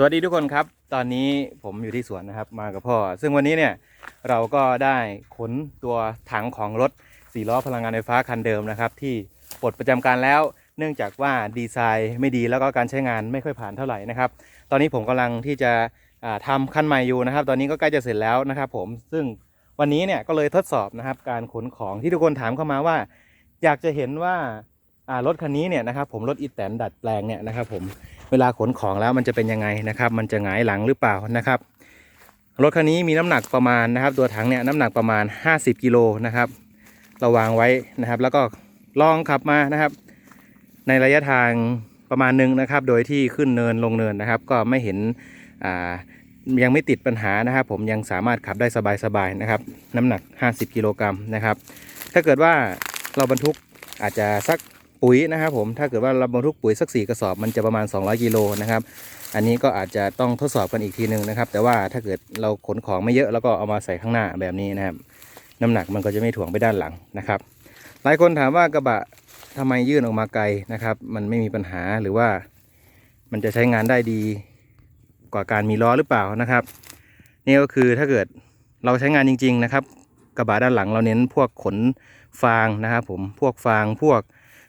สวัสดีทุกคนครับ ตอนนี้ผมอยู่ที่สวนนะครับมากับพ่อ ซึ่งวันนี้เนี่ยเราก็ได้ขนตัวถังของรถสี่ล้อพลังงานไฟฟ้าคันเดิมนะครับ ที่ปลดประจำการแล้ว เนื่องจากว่าดีไซน์ไม่ดีแล้วก็การใช้งานไม่ค่อยผ่านเท่าไหร่นะครับ ตอนนี้ผมกำลังที่จะอ่าทำคันใหม่อยู่นะครับ ตอนนี้ก็ใกล้จะเสร็จแล้วนะครับผมซึ่งวันนี้เนี่ยก็เลยทดสอบนะครับการขนของที่ทุกคนถามเข้ามาว่า อยากจะเห็นว่า รถคันนี้เนี่ยนะครับผมรถอีแตนดัดแปลงเนี่ยนะครับผมเวลาขนของแล้วมันจะเป็นยังไงนะครับมันจะหงายหลังหรือเปล่านะครับรถคันนี้มีน้ำหนักประมาณนะครับ ตัวถังเนี่ยน้ำหนักประมาณ 50กิโลนะครับเราวางไว้นะครับ แล้วก็ลองขับมานะครับ ในระยะทางประมาณหนึ่งนะครับ โดยที่ขึ้นเนินลงเนินนะครับ ก็ไม่เห็นยังไม่ติดปัญหานะครับ ผมยังสามารถขับได้สบายๆนะครับ น้ำหนัก 50กิโลกรัมนะครับ ถ้าเกิดว่าเราบรรทุกอาจจะสัก ปุ๋ยนะครับผมถ้าเกิดว่าเราบรรทุกปุ๋ยสักสี่กระสอบมันจะประมาณ 200กิโลนะครับอันนี้ก็อาจจะต้องทดสอบกันอีกทีหนึ่งนะครับ แต่ว่าถ้าเกิดเราขนของไม่เยอะแล้วก็เอามาใส่ข้างหน้าแบบนี้นะครับ น้ำหนักมันก็จะไม่ถ่วงไปด้านหลังนะครับ หลายคนถามว่ากระบะทำไมยื่นออกมาไกลนะครับ มันไม่มีปัญหาหรือว่ามันจะใช้งานได้ดีกว่าการมีล้อหรือเปล่านะครับ นี่ก็คือถ้าเกิดเราใช้งานจริง ๆ นะครับ กระบะด้านหลังเราเน้นพวกขนฟางนะครับ ผมพวกฟางพวก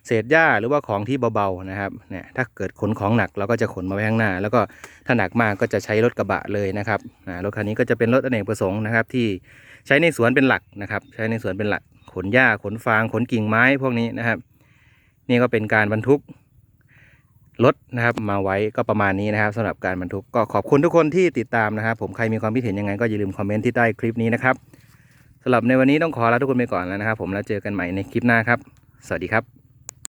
เศษหญ้าหรือว่าของที่เบาๆนะครับเนี่ยถ้าเกิดขนของหนักเราก็จะขนมาไว้ข้างหน้า แล้วก็ถ้าหนักมากก็จะใช้รถกระบะเลยนะครับรถคันนี้ก็จะเป็นรถอเนกประสงค์นะครับที่ใช้ในสวนเป็นหลักนะครับ ใช้ในสวนเป็นหลัก ขนหญ้าขนฟางขนกิ่งไม้พวกนี้นะครับ นี่ก็เป็นการบรรทุกรถนะครับมาไว้ก็ประมาณนี้นะครับสำหรับการบรรทุกก็ขอบคุณทุกคนที่ติดตามนะครับ ผมใครมีความคิดเห็นยังไงก็อย่าลืมคอมเมนต์ที่ใต้คลิปนี้นะครับสำหรับในวันนี้ต้องขอลาทุกคนไปก่อนแล้วนะครับ ผมแล้วเจอกันใหม่ในคลิปหน้าครับ สวัสดีครับ